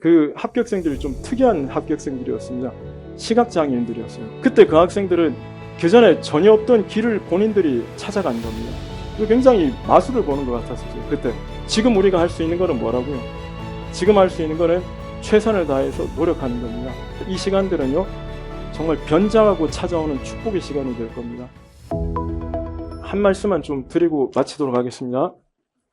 그 합격생들이 좀 특이한 합격생들이었습니다. 시각장애인들이었어요. 그때 그 학생들은 교전에 전혀 없던 길을 본인들이 찾아간 겁니다. 굉장히 마술을 보는 것 같았어요. 그때 지금 우리가 할 수 있는 거는 뭐라고요? 지금 할 수 있는 거는 최선을 다해서 노력하는 겁니다. 이 시간들은요 정말 변장하고 찾아오는 축복의 시간이 될 겁니다. 한 말씀만 좀 드리고 마치도록 하겠습니다.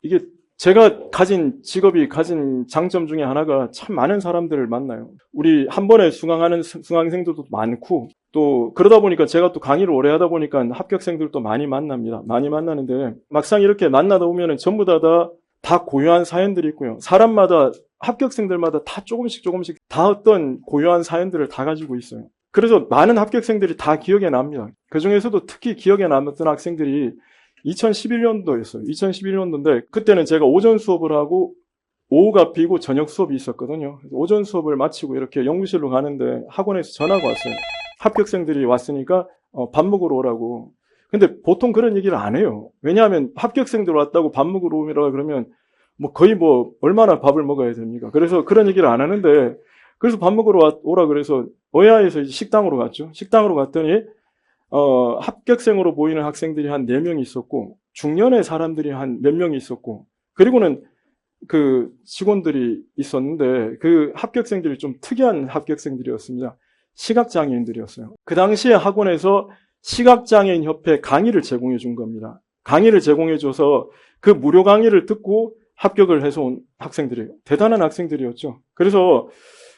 이게 제가 가진 직업이 가진 장점 중에 하나가 참 많은 사람들을 만나요. 우리 한 번에 수강하는 수- 수강생들도 많고 또 그러다 보니까 제가 또 강의를 오래 하다 보니까 합격생들도 많이 만납니다. 많이 만나는데 막상 이렇게 만나다 보면은 전부 다 다 다 고유한 사연들이 있고요. 사람마다 합격생들마다 다 조금씩 조금씩 다 어떤 고유한 사연들을 다 가지고 있어요. 그래서 많은 합격생들이 다 기억에 납니다. 그 중에서도 특히 기억에 남았던 학생들이 2011년도였어요. 2011년도인데 그때는 제가 오전 수업을 하고 오후가 비고 저녁 수업이 있었거든요. 오전 수업을 마치고 이렇게 연구실로 가는데 학원에서 전화가 왔어요. 합격생들이 왔으니까 어, 밥 먹으러 오라고. 근데 보통 그런 얘기를 안 해요. 왜냐하면 합격생들 왔다고 밥 먹으러 오라 그러면 뭐 거의 뭐 얼마나 밥을 먹어야 됩니까? 그래서 그런 얘기를 안 하는데 그래서 밥 먹으러 와- 오라 그래서 어야에서 식당으로 갔죠. 식당으로 갔더니 어, 합격생으로 보이는 학생들이 한 4명이 있었고, 중년의 사람들이 한 몇 명이 있었고, 그리고는 그 직원들이 있었는데, 그 합격생들이 좀 특이한 합격생들이었습니다. 시각장애인들이었어요. 그 당시에 학원에서 시각장애인 협회 강의를 제공해 준 겁니다. 강의를 제공해 줘서 그 무료 강의를 듣고 합격을 해서 온 학생들이에요. 대단한 학생들이었죠. 그래서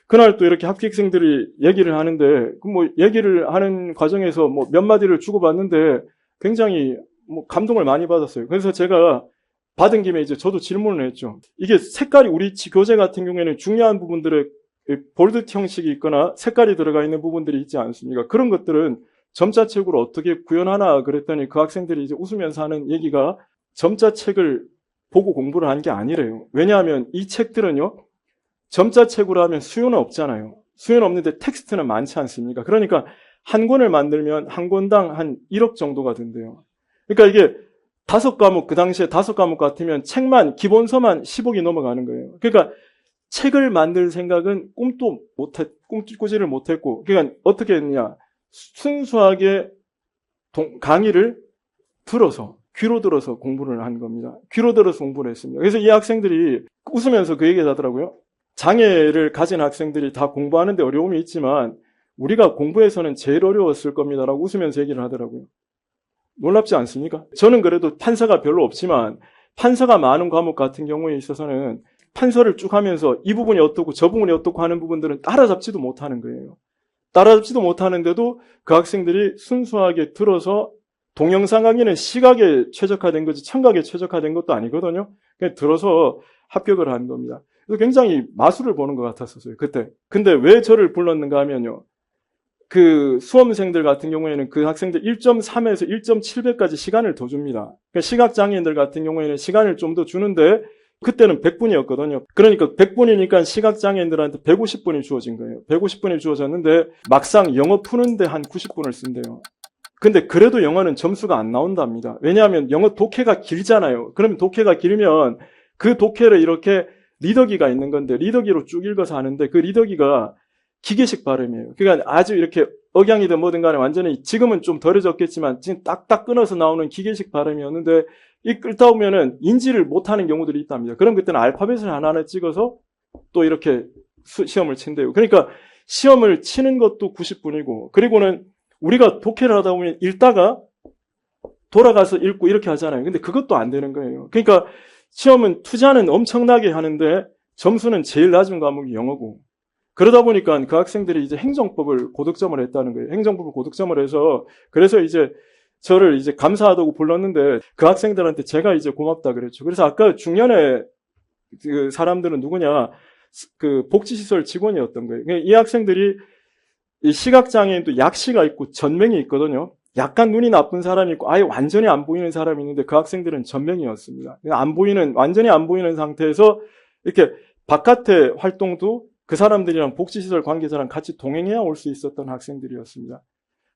그날 또 이렇게 합격생들이 얘기를 하는데 그뭐 얘기를 하는 과정에서 뭐 몇 마디를 주고받는데 굉장히 뭐 감동을 많이 받았어요. 그래서 제가 받은 김에 이제 저도 질문을 했죠. 이게 색깔이 우리 지- 교재 같은 경우에는 중요한 부분들에 볼드 형식이 있거나 색깔이 들어가 있는 부분들이 있지 않습니까? 그런 것들은 점자책으로 어떻게 구현하나 그랬더니 그 학생들이 이제 웃으면서 하는 얘기가 점자책을 보고 공부를 한 게 아니래요. 왜냐하면 이 책들은요, 점자 책으로 하면 수요는 없잖아요. 수요는 없는데 텍스트는 많지 않습니까? 그러니까 한 권을 만들면 한 권당 한 1억 정도가 든대요. 그러니까 이게 다섯 과목, 그 당시에 다섯 과목 같으면 책만, 기본서만 10억이 넘어가는 거예요. 그러니까 책을 만들 생각은 꿈도 못 했, 꿈꾸지를 못했고, 그러니까 어떻게 했냐. 순수하게 동- 강의를 들어서, 귀로 들어서 공부를 한 겁니다. 귀로 들어서 공부를 했습니다. 그래서 이 학생들이 웃으면서 그 얘기 하더라고요. 장애를 가진 학생들이 다 공부하는데 어려움이 있지만 우리가 공부에서는 제일 어려웠을 겁니다라고 웃으면서 얘기를 하더라고요. 놀랍지 않습니까? 저는 그래도 판사가 별로 없지만 판사가 많은 과목 같은 경우에 있어서는 판서를 쭉 하면서 이 부분이 어떻고 저 부분이 어떻고 하는 부분들은 따라잡지도 못하는 거예요. 따라잡지도 못하는데도 그 학생들이 순수하게 들어서 동영상 강의는 시각에 최적화된 거지 청각에 최적화된 것도 아니거든요. 그냥 들어서 합격을 한 겁니다. 그래서 굉장히 마술을 보는 것 같았었어요, 그때. 근데 왜 저를 불렀는가 하면요. 그 수험생들 같은 경우에는 그 학생들 1.3에서 1.7배까지 시간을 더 줍니다. 그러니까 시각장애인들 같은 경우에는 시간을 좀 더 주는데 그때는 100분이었거든요. 그러니까 100분이니까 시각장애인들한테 150분이 주어진 거예요. 150분이 주어졌는데 막상 영어 푸는데 한 90분을 쓴대요. 근데 그래도 영어는 점수가 안 나온답니다. 왜냐하면 영어 독해가 길잖아요. 그러면 독해가 길면 그 독해를 이렇게 리더기가 있는 건데 리더기로 쭉 읽어서 하는데 그 리더기가 기계식 발음이에요. 그러니까 아주 이렇게 억양이든 뭐든 간에 완전히 지금은 좀 덜해졌겠지만 지금 딱딱 끊어서 나오는 기계식 발음이었는데 이 끌다 보면은 인지를 못하는 경우들이 있답니다. 그럼 그때는 알파벳을 하나하나 찍어서 또 이렇게 수- 시험을 친대요. 그러니까 시험을 치는 것도 90분이고 그리고는 우리가 독해를 하다 보면 읽다가 돌아가서 읽고 이렇게 하잖아요. 근데 그것도 안 되는 거예요. 그러니까 시험은 투자는 엄청나게 하는데 점수는 제일 낮은 과목이 영어고 그러다 보니까 그 학생들이 이제 행정법을 고득점을 했다는 거예요. 행정법을 고득점을 해서 그래서 이제 저를 이제 감사하다고 불렀는데 그 학생들한테 제가 이제 고맙다 그랬죠. 그래서 아까 중년의 그 사람들은 누구냐 그 복지시설 직원이었던 거예요. 그러니까 이 학생들이 이 시각장애인도 약시가 있고 전맹이 있거든요. 약간 눈이 나쁜 사람이 있고 아예 완전히 안 보이는 사람이 있는데 그 학생들은 전맹이었습니다. 그러니까 안 보이는 완전히 안 보이는 상태에서 이렇게 바깥의 활동도 그 사람들이랑 복지시설 관계자랑 같이 동행해야 올 수 있었던 학생들이었습니다.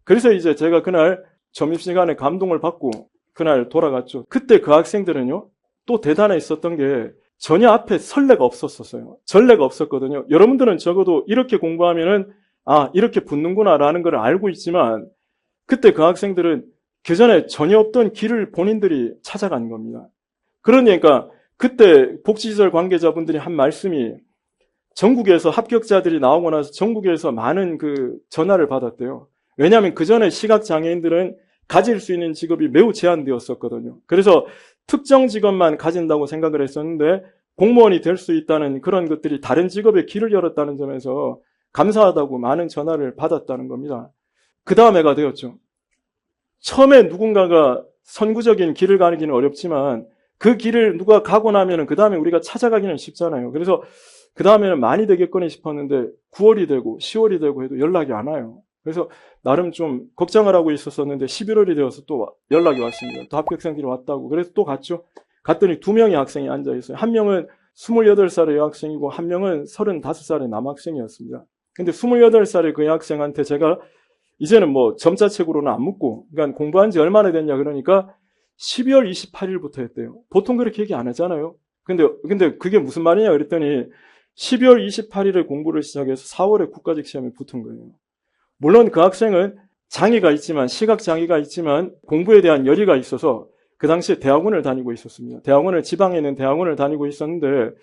그래서 이제 제가 그날 점심시간에 감동을 받고 그날 돌아갔죠. 그때 그 학생들은요, 또 대단했었던 게 전혀 앞에 설레가 없었었어요. 전례가 없었거든요. 여러분들은 적어도 이렇게 공부하면은 아 이렇게 붙는구나라는 걸 알고 있지만 그때 그 학생들은 그 전에 전혀 없던 길을 본인들이 찾아간 겁니다. 그러니까 그때 복지시설 관계자분들이 한 말씀이 전국에서 합격자들이 나오고 나서 전국에서 많은 그 전화를 받았대요. 왜냐하면 그 전에 시각장애인들은 가질 수 있는 직업이 매우 제한되었었거든요. 그래서 특정 직업만 가진다고 생각을 했었는데 공무원이 될 수 있다는 그런 것들이 다른 직업에 길을 열었다는 점에서 감사하다고 많은 전화를 받았다는 겁니다. 그 다음에가 되었죠. 처음에 누군가가 선구적인 길을 가기는 어렵지만 그 길을 누가 가고 나면은 그 다음에 우리가 찾아가기는 쉽잖아요. 그래서 그 다음에는 많이 되겠거니 싶었는데 9월이 되고 10월이 되고 해도 연락이 안 와요. 그래서 나름 좀 걱정을 하고 있었었는데 11월이 되어서 또 연락이 왔습니다. 또 합격생들이 왔다고. 그래서 또 갔죠. 갔더니 두 명의 학생이 앉아 있어요. 한 명은 28살의 여학생이고 한 명은 35살의 남학생이었습니다. 근데 28살의 그 여학생한테 제가 이제는 뭐 점자책으로는 안 묻고, 그러니까 공부한 지 얼마나 됐냐 그러니까 12월 28일부터 했대요. 보통 그렇게 얘기 안 하잖아요. 근데, 근데 그게 무슨 말이냐 그랬더니 12월 28일에 공부를 시작해서 4월에 국가직 시험에 붙은 거예요. 물론 그 학생은 장애가 있지만, 시각 장애가 있지만 공부에 대한 열의가 있어서 그 당시에 대학원을 다니고 있었습니다. 대학원을, 지방에 있는 대학원을 다니고 있었는데,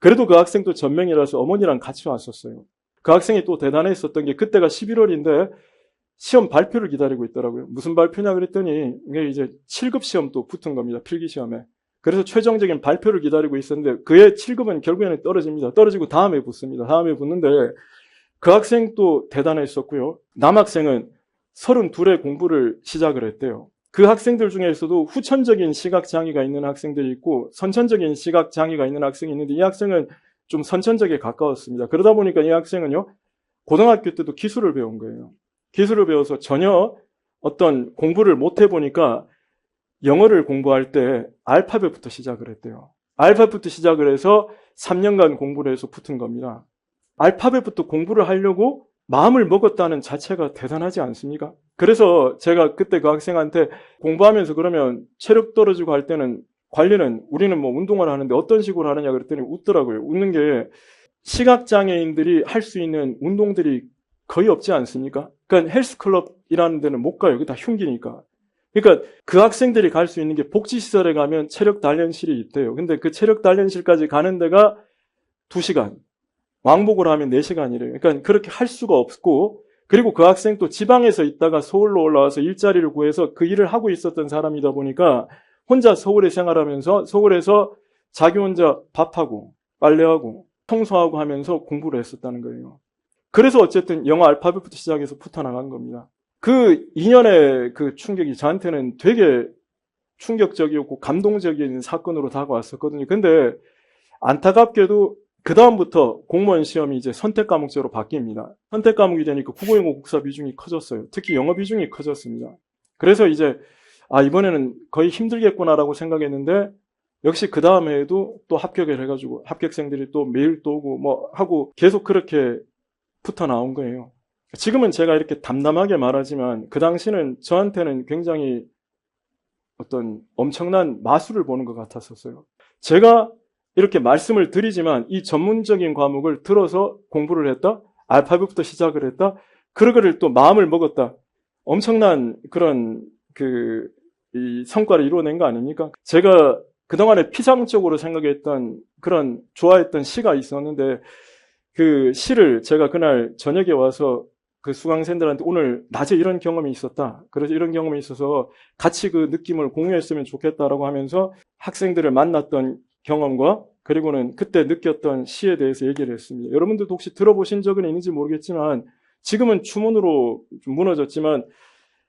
그래도 그 학생도 전명이라서 어머니랑 같이 왔었어요. 그 학생이 또 대단했었던 게 그때가 11월인데 시험 발표를 기다리고 있더라고요. 무슨 발표냐 그랬더니 이게 이제 7급 시험 또 붙은 겁니다. 필기 시험에. 그래서 최종적인 발표를 기다리고 있었는데 그의 7급은 결국에는 떨어집니다. 떨어지고 다음에 붙습니다. 다음에 붙는데 그 학생도 대단했었고요. 남학생은 32의 공부를 시작을 했대요. 그 학생들 중에서도 후천적인 시각 장애가 있는 학생들이 있고 선천적인 시각 장애가 있는 학생이 있는데 이 학생은 좀 선천적에 가까웠습니다. 그러다 보니까 이 학생은요, 고등학교 때도 기술을 배운 거예요. 기술을 배워서 전혀 어떤 공부를 못 해보니까 영어를 공부할 때 알파벳부터 시작을 했대요. 알파벳부터 시작을 해서 3년간 공부를 해서 붙은 겁니다. 알파벳부터 공부를 하려고 마음을 먹었다는 자체가 대단하지 않습니까? 그래서 제가 그때 그 학생한테 공부하면서 그러면 체력 떨어지고 할 때는 관리는 우리는 뭐 운동을 하는데 어떤 식으로 하느냐 그랬더니 웃더라고요. 웃는 게 시각장애인들이 할 수 있는 운동들이 거의 없지 않습니까? 그러니까 헬스클럽이라는 데는 못 가요. 그게 다 흉기니까. 그러니까 그 학생들이 갈 수 있는 게 복지시설에 가면 체력 단련실이 있대요. 근데 그 체력 단련실까지 가는 데가 2시간. 왕복을 하면 4시간이래요. 그러니까 그렇게 할 수가 없고, 그리고 그 학생 또 지방에서 있다가 서울로 올라와서 일자리를 구해서 그 일을 하고 있었던 사람이다 보니까 혼자 서울에 생활하면서 서울에서 자기 혼자 밥하고 빨래하고 청소하고 하면서 공부를 했었다는 거예요. 그래서 어쨌든 영어 알파벳부터 시작해서 붙어나간 겁니다. 그 2년의 그 충격이 저한테는 되게 충격적이었고 감동적인 사건으로 다가왔었거든요. 근데 안타깝게도 그다음부터 공무원 시험이 이제 선택 과목제로 바뀝니다. 선택 과목이 되니까 국어영어 국사 비중이 커졌어요. 특히 영어 비중이 커졌습니다. 그래서 이제 아 이번에는 거의 힘들겠구나라고 생각했는데 역시 그 다음에도 또 합격을 해가지고 합격생들이 또 매일 또 오고 뭐 하고 계속 그렇게 붙어 나온 거예요. 지금은 제가 이렇게 담담하게 말하지만 그 당시는 저한테는 굉장히 어떤 엄청난 마술을 보는 것 같았었어요. 제가 이렇게 말씀을 드리지만 이 전문적인 과목을 들어서 공부를 했다? 알파벳부터 시작을 했다? 그러거를 또 마음을 먹었다. 엄청난 그런 그, 이 성과를 이루어낸 거 아닙니까? 제가 그동안에 피상적으로 생각했던 그런 좋아했던 시가 있었는데 그 시를 제가 그날 저녁에 와서 그 수강생들한테 오늘 낮에 이런 경험이 있었다. 그래서 이런 경험이 있어서 같이 그 느낌을 공유했으면 좋겠다라고 하면서 학생들을 만났던 경험과 그리고는 그때 느꼈던 시에 대해서 얘기를 했습니다. 여러분들도 혹시 들어보신 적은 있는지 모르겠지만 지금은 추문으로 좀 무너졌지만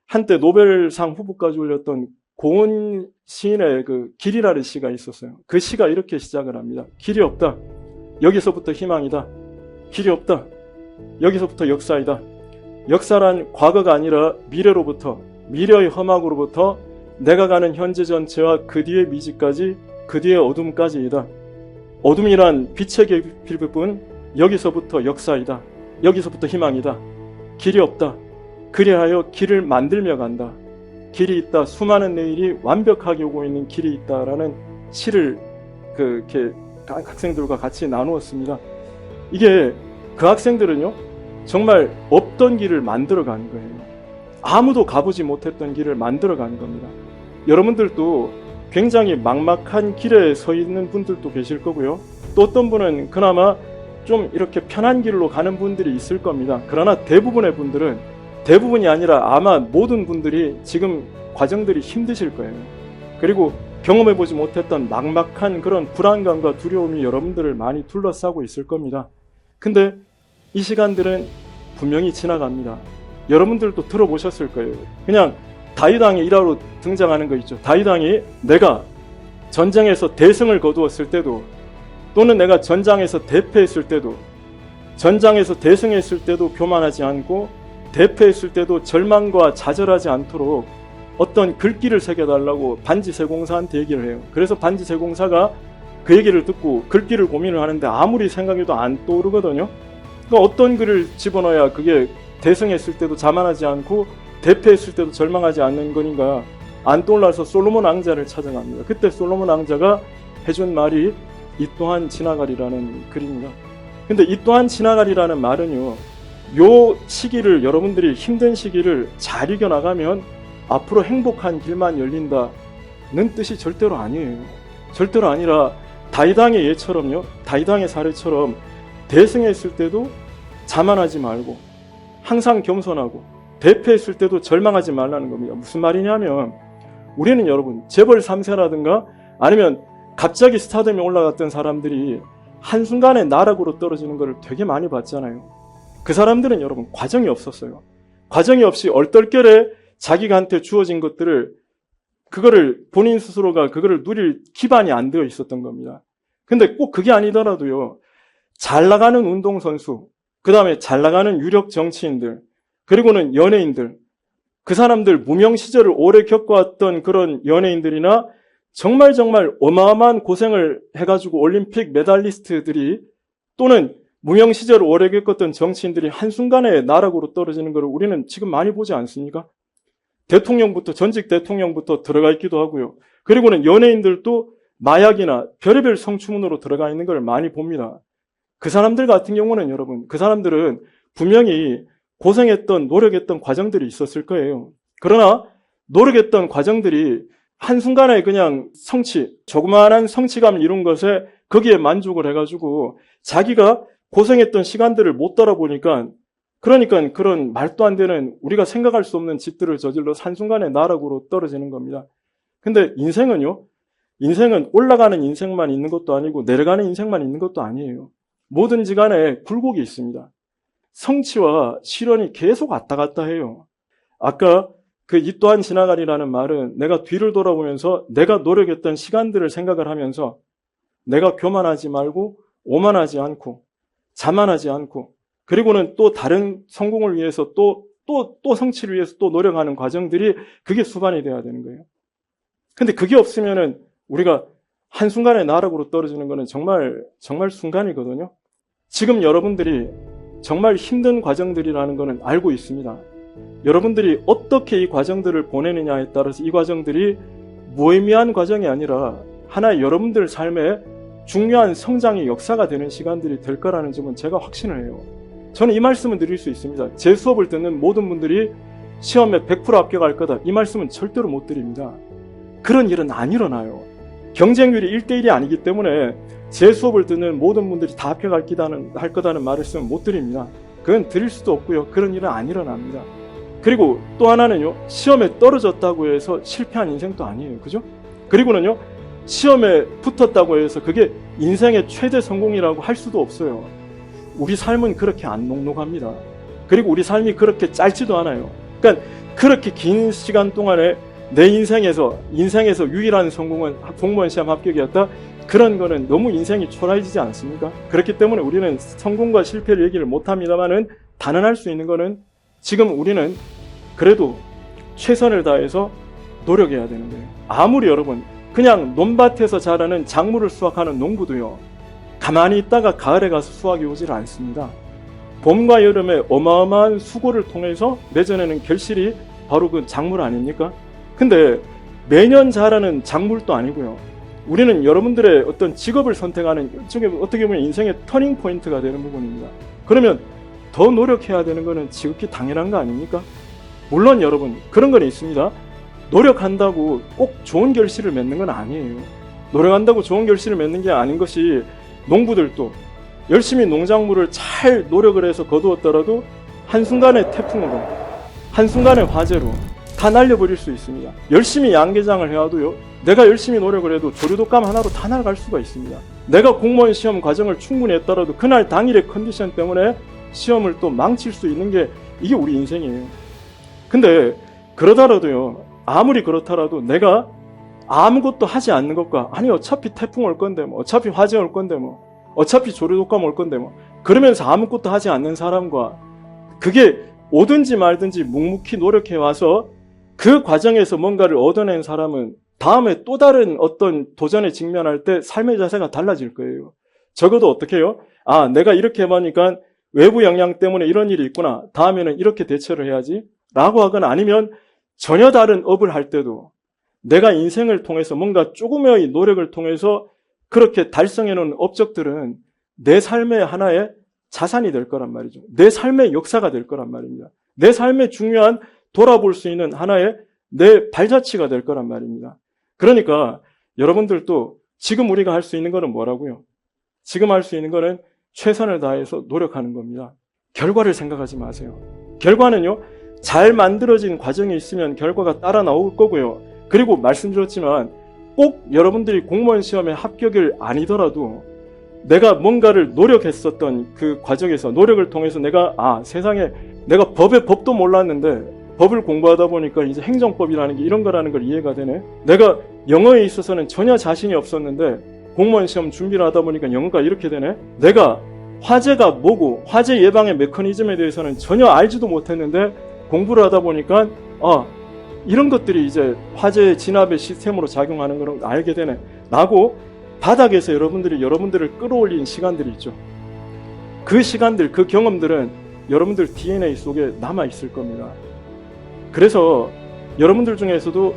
한때 노벨상 후보까지 올렸던 고은 시인의 그 길이라는 시가 있었어요. 그 시가 이렇게 시작을 합니다. 길이 없다. 여기서부터 희망이다. 길이 없다. 여기서부터 역사이다. 역사란 과거가 아니라 미래로부터 미래의 험악으로부터 내가 가는 현재 전체와 그 뒤의 미지까지 그 뒤의 어둠까지이다. 어둠이란 빛의 필부분 여기서부터 역사이다. 여기서부터 희망이다. 길이 없다. 그리하여 길을 만들며 간다. 길이 있다. 수많은 내일이 완벽하게 오고 있는 길이 있다라는 시를 그 이렇게 가- 학생들과 같이 나누었습니다. 이게 그 학생들은요, 정말 없던 길을 만들어 간 거예요. 아무도 가보지 못했던 길을 만들어 간 겁니다. 여러분들도 굉장히 막막한 길에 서 있는 분들도 계실 거고요. 또 어떤 분은 그나마 좀 이렇게 편한 길로 가는 분들이 있을 겁니다. 그러나 대부분의 분들은 대부분이 아니라 아마 모든 분들이 지금 과정들이 힘드실 거예요. 그리고 경험해보지 못했던 막막한 그런 불안감과 두려움이 여러분들을 많이 둘러싸고 있을 겁니다. 근데 이 시간들은 분명히 지나갑니다. 여러분들도 들어보셨을 거예요. 그냥 다윗왕이 일화로 등장하는 거 있죠. 다윗왕이 내가 전쟁에서 대승을 거두었을 때도 또는 내가 전장에서 대패했을 때도 전장에서 대승했을 때도 교만하지 않고 대패했을 때도 절망과 좌절하지 않도록 어떤 글귀를 새겨달라고 반지세공사한테 얘기를 해요. 그래서 반지세공사가 그 얘기를 듣고 글귀를 고민을 하는데 아무리 생각해도 안 떠오르거든요. 그러니까 어떤 글을 집어넣어야 그게 대승했을 때도 자만하지 않고 대패했을 때도 절망하지 않는 거니까 안 떠올라서 솔로몬 왕자를 찾아갑니다. 그때 솔로몬 왕자가 해준 말이 이 또한 지나가리라는 글입니다. 근데 이 또한 지나가리라는 말은요, 요 시기를 여러분들이 힘든 시기를 잘 이겨나가면 앞으로 행복한 길만 열린다는 뜻이 절대로 아니에요. 절대로 아니라 다이당의 예처럼요, 다이당의 사례처럼 대승했을 때도 자만하지 말고 항상 겸손하고 대패했을 때도 절망하지 말라는 겁니다. 무슨 말이냐면 우리는 여러분 재벌 3세라든가 아니면 갑자기 스타덤에 올라갔던 사람들이 한순간에 나락으로 떨어지는 것을 되게 많이 봤잖아요. 그 사람들은 여러분 과정이 없었어요. 과정이 없이 얼떨결에 자기가한테 주어진 것들을 그거를 본인 스스로가 그거를 누릴 기반이 안 되어 있었던 겁니다. 근데 꼭 그게 아니더라도요. 잘 나가는 운동선수, 그 다음에 잘 나가는 유력 정치인들, 그리고는 연예인들, 그 사람들 무명 시절을 오래 겪어왔던 그런 연예인들이나 정말 정말 어마어마한 고생을 해가지고 올림픽 메달리스트들이 또는 무명 시절을 오래 겪었던 정치인들이 한순간에 나락으로 떨어지는 것을 우리는 지금 많이 보지 않습니까? 대통령부터 전직 대통령부터 들어가 있기도 하고요. 그리고는 연예인들도 마약이나 별의별 성추문으로 들어가 있는 걸 많이 봅니다. 그 사람들 같은 경우는 여러분, 그 사람들은 분명히 고생했던, 노력했던 과정들이 있었을 거예요. 그러나 노력했던 과정들이 한순간에 그냥 성취, 조그마한 성취감을 이룬 것에 거기에 만족을 해가지고 자기가 고생했던 시간들을 못 따라보니까 그러니까 그런 말도 안 되는 우리가 생각할 수 없는 짓들을 저질러 한순간에 나락으로 떨어지는 겁니다. 근데 인생은요, 인생은 올라가는 인생만 있는 것도 아니고 내려가는 인생만 있는 것도 아니에요. 뭐든지 간에 굴곡이 있습니다. 성취와 실현이 계속 왔다 갔다 해요. 아까 그 이 또한 지나가리라는 말은 내가 뒤를 돌아보면서 내가 노력했던 시간들을 생각을 하면서 내가 교만하지 말고 오만하지 않고 자만하지 않고 그리고는 또 다른 성공을 위해서 또, 또, 또 성취를 위해서 또 노력하는 과정들이 그게 수반이 돼야 되는 거예요. 근데 그게 없으면은 우리가 한순간에 나락으로 떨어지는 거는 정말, 정말 순간이거든요. 지금 여러분들이 정말 힘든 과정들이라는 거는 알고 있습니다. 여러분들이 어떻게 이 과정들을 보내느냐에 따라서 이 과정들이 무의미한 과정이 아니라 하나의 여러분들 삶의 중요한 성장의 역사가 되는 시간들이 될 거라는 점은 제가 확신을 해요. 저는 이 말씀을 드릴 수 있습니다. 제 수업을 듣는 모든 분들이 시험에 100% 합격할 거다. 이 말씀은 절대로 못 드립니다. 그런 일은 안 일어나요. 경쟁률이 1대1이 아니기 때문에 제 수업을 듣는 모든 분들이 다 합격할 기다는, 할 거다는 말씀은 못 드립니다. 그건 드릴 수도 없고요. 그런 일은 안 일어납니다. 그리고 또 하나는요, 시험에 떨어졌다고 해서 실패한 인생도 아니에요. 그죠? 그리고는요, 시험에 붙었다고 해서 그게 인생의 최대 성공이라고 할 수도 없어요. 우리 삶은 그렇게 안 녹록합니다. 그리고 우리 삶이 그렇게 짧지도 않아요. 그러니까 그렇게 긴 시간 동안에 내 인생에서 인생에서 유일한 성공은 공무원 시험 합격이었다. 그런 거는 너무 인생이 초라해지지 않습니까? 그렇기 때문에 우리는 성공과 실패를 얘기를 못 합니다만은 단언할 수 있는 거는 지금 우리는 그래도 최선을 다해서 노력해야 되는 거예요. 아무리 여러분 그냥 논밭에서 자라는 작물을 수확하는 농부도요. 가만히 있다가 가을에 가서 수확이 오질 않습니다. 봄과 여름에 어마어마한 수고를 통해서 맺어내는 결실이 바로 그 작물 아닙니까? 근데 매년 자라는 작물도 아니고요. 우리는 여러분들의 어떤 직업을 선택하는 어떻게 보면 인생의 터닝 포인트가 되는 부분입니다. 그러면 더 노력해야 되는 것은 지극히 당연한 거 아닙니까? 물론 여러분 그런 건 있습니다. 노력한다고 꼭 좋은 결실을 맺는 건 아니에요. 노력한다고 좋은 결실을 맺는 게 아닌 것이 농부들도 열심히 농작물을 잘 노력을 해서 거두었더라도 한순간의 태풍으로 한순간의 화재로 다 날려버릴 수 있습니다. 열심히 양계장을 해와도요. 내가 열심히 노력을 해도 조류독감 하나로 다 날아갈 수가 있습니다. 내가 공무원 시험 과정을 충분히 했더라도 그날 당일의 컨디션 때문에 시험을 또 망칠 수 있는 게 이게 우리 인생이에요. 근데 그러더라도요. 아무리 그렇더라도 내가 아무것도 하지 않는 것과 아니 어차피 태풍 올 건데 뭐 어차피 화재 올 건데 뭐 어차피 조류독감 올 건데 뭐 그러면서 아무것도 하지 않는 사람과 그게 오든지 말든지 묵묵히 노력해 와서 그 과정에서 뭔가를 얻어낸 사람은 다음에 또 다른 어떤 도전에 직면할 때 삶의 자세가 달라질 거예요. 적어도 어떻게 해요? 아, 내가 이렇게 해보니까 외부 영향 때문에 이런 일이 있구나. 다음에는 이렇게 대처를 해야지. 라고 하거나 아니면 전혀 다른 업을 할 때도 내가 인생을 통해서 뭔가 조금의 노력을 통해서 그렇게 달성해 놓은 업적들은 내 삶의 하나의 자산이 될 거란 말이죠. 내 삶의 역사가 될 거란 말입니다. 내 삶의 중요한 돌아볼 수 있는 하나의 내 발자취가 될 거란 말입니다. 그러니까 여러분들도 지금 우리가 할 수 있는 거는 뭐라고요? 지금 할 수 있는 거는 최선을 다해서 노력하는 겁니다. 결과를 생각하지 마세요. 결과는요, 잘 만들어진 과정이 있으면 결과가 따라 나올 거고요. 그리고 말씀드렸지만 꼭 여러분들이 공무원 시험에 합격을 아니더라도 내가 뭔가를 노력했었던 그 과정에서 노력을 통해서 내가 아 세상에 내가 법의 법도 몰랐는데 법을 공부하다 보니까 이제 행정법이라는 게 이런 거라는 걸 이해가 되네. 내가 영어에 있어서는 전혀 자신이 없었는데 공무원 시험 준비를 하다 보니까 영어가 이렇게 되네. 내가 화재가 뭐고 화재 예방의 메커니즘에 대해서는 전혀 알지도 못했는데 공부를 하다 보니까 아 이런 것들이 이제 화재 진압의 시스템으로 작용하는 걸 알게 되네. 라고 바닥에서 여러분들이 여러분들을 끌어올린 시간들이 있죠. 그 시간들, 그 경험들은 여러분들 DNA 속에 남아 있을 겁니다. 그래서 여러분들 중에서도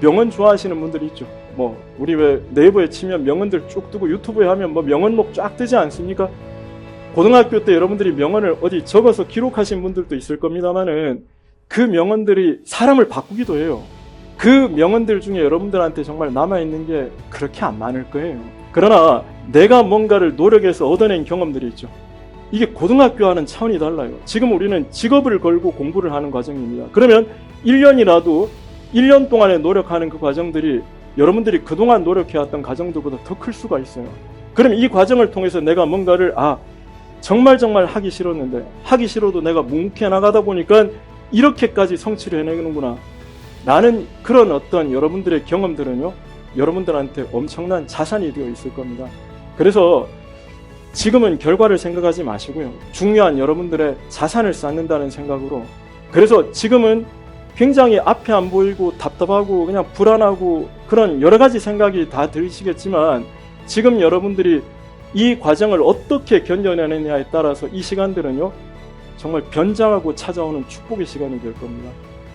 명언 좋아하시는 분들이 있죠. 뭐 우리 왜 네이버에 치면 명언들 쭉 뜨고 유튜브에 하면 뭐 명언목 쫙 뜨지 않습니까? 고등학교 때 여러분들이 명언을 어디 적어서 기록하신 분들도 있을 겁니다만은 그 명언들이 사람을 바꾸기도 해요. 그 명언들 중에 여러분들한테 정말 남아있는 게 그렇게 안 많을 거예요. 그러나 내가 뭔가를 노력해서 얻어낸 경험들이 있죠. 이게 고등학교와는 차원이 달라요. 지금 우리는 직업을 걸고 공부를 하는 과정입니다. 그러면 1년이라도 1년 동안에 노력하는 그 과정들이 여러분들이 그동안 노력해왔던 과정들보다 더 클 수가 있어요. 그럼 이 과정을 통해서 내가 뭔가를 아 정말 정말 하기 싫었는데 하기 싫어도 내가 묵묵히 나가다 보니까 이렇게까지 성취를 해내는구나. 라는 그런 어떤 여러분들의 경험들은요, 여러분들한테 엄청난 자산이 되어 있을 겁니다. 그래서 지금은 결과를 생각하지 마시고요. 중요한 여러분들의 자산을 쌓는다는 생각으로. 그래서 지금은 굉장히 앞에 안 보이고 답답하고 그냥 불안하고 그런 여러 가지 생각이 다 들으시겠지만 지금 여러분들이 이 과정을 어떻게 견뎌내느냐에 따라서 이 시간들은요, 정말 변장하고 찾아오는 축복의 시간이 될 겁니다.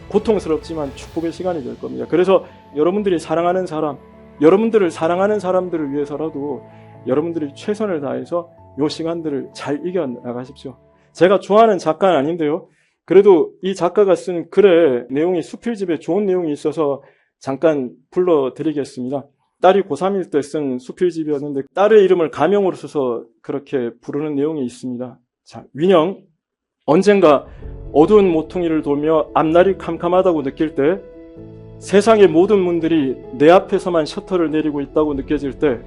고통스럽지만 축복의 시간이 될 겁니다. 그래서 여러분들이 사랑하는 사람, 여러분들을 사랑하는 사람들을 위해서라도 여러분들이 최선을 다해서 요 시간들을 잘 이겨나가십시오. 제가 좋아하는 작가는 아닌데요. 그래도 이 작가가 쓴 글의 내용이 수필집에 좋은 내용이 있어서 잠깐 불러드리겠습니다. 딸이 고3일 때 쓴 수필집이었는데 딸의 이름을 가명으로 써서 그렇게 부르는 내용이 있습니다. 자, win영. 언젠가 어두운 모퉁이를 돌며 앞날이 캄캄하다고 느낄 때 세상의 모든 문들이 내 앞에서만 셔터를 내리고 있다고 느껴질 때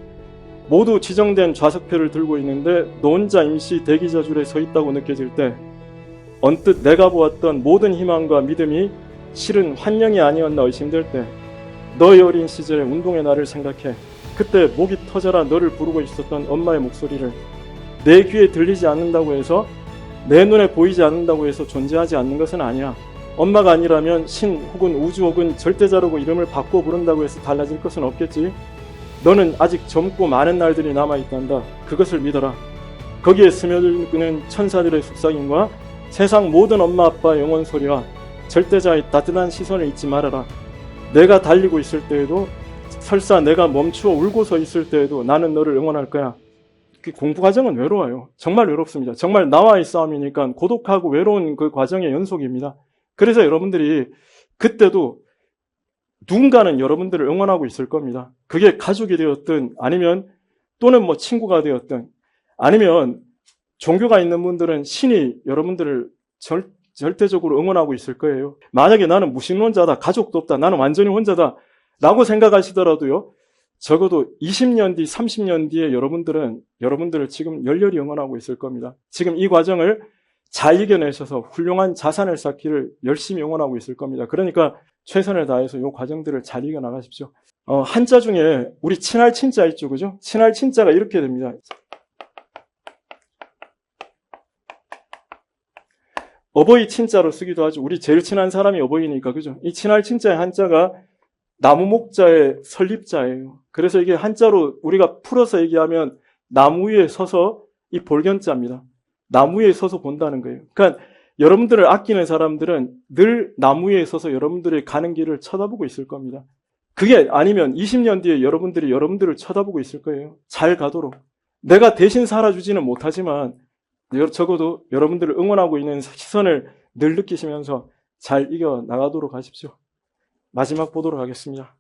모두 지정된 좌석표를 들고 있는데 너 혼자 임시 대기자 줄에 서 있다고 느껴질 때 언뜻 내가 보았던 모든 희망과 믿음이 실은 환영이 아니었나 의심될 때 너의 어린 시절의 운동의 날을 생각해 그때 목이 터져라 너를 부르고 있었던 엄마의 목소리를 내 귀에 들리지 않는다고 해서 내 눈에 보이지 않는다고 해서 존재하지 않는 것은 아니야. 엄마가 아니라면 신 혹은 우주 혹은 절대자라고 이름을 바꿔 부른다고 해서 달라질 것은 없겠지. 너는 아직 젊고 많은 날들이 남아 있단다. 그것을 믿어라. 거기에 스며들는 천사들의 속삭임과 세상 모든 엄마 아빠 영원 소리와 절대자의 따뜻한 시선을 잊지 말아라. 내가 달리고 있을 때에도 설사 내가 멈추어 울고 서 있을 때에도 나는 너를 응원할 거야. 그 공부 과정은 외로워요. 정말 외롭습니다. 정말 나와의 싸움이니까 고독하고 외로운 그 과정의 연속입니다. 그래서 여러분들이 그때도 누군가는 여러분들을 응원하고 있을 겁니다. 그게 가족이 되었든 아니면 또는 뭐 친구가 되었든 아니면 종교가 있는 분들은 신이 여러분들을 절, 절대적으로 응원하고 있을 거예요. 만약에 나는 무신론자다, 가족도 없다, 나는 완전히 혼자다 라고 생각하시더라도요. 적어도 20년 뒤, 30년 뒤에 여러분들은 여러분들을 지금 열렬히 응원하고 있을 겁니다. 지금 이 과정을 잘 이겨내셔서 훌륭한 자산을 쌓기를 열심히 응원하고 있을 겁니다. 그러니까 최선을 다해서 이 과정들을 잘 이겨나가십시오. 어, 한자 중에 우리 친할 친자 있죠, 그죠? 친할 친자가 이렇게 됩니다. 어버이 친자로 쓰기도 하죠. 우리 제일 친한 사람이 어버이니까, 그죠? 이 친할 친자의 한자가 나무 목자의 설립자예요. 그래서 이게 한자로 우리가 풀어서 얘기하면 나무 위에 서서 이 볼견자입니다. 나무 위에 서서 본다는 거예요. 그러니까 여러분들을 아끼는 사람들은 늘 나무 위에 서서 여러분들이 가는 길을 쳐다보고 있을 겁니다. 그게 아니면 20년 뒤에 여러분들이 여러분들을 쳐다보고 있을 거예요. 잘 가도록. 내가 대신 살아주지는 못하지만 여- 적어도 여러분들을 응원하고 있는 시선을 늘 느끼시면서 잘 이겨 나가도록 하십시오. 마지막 보도록 하겠습니다.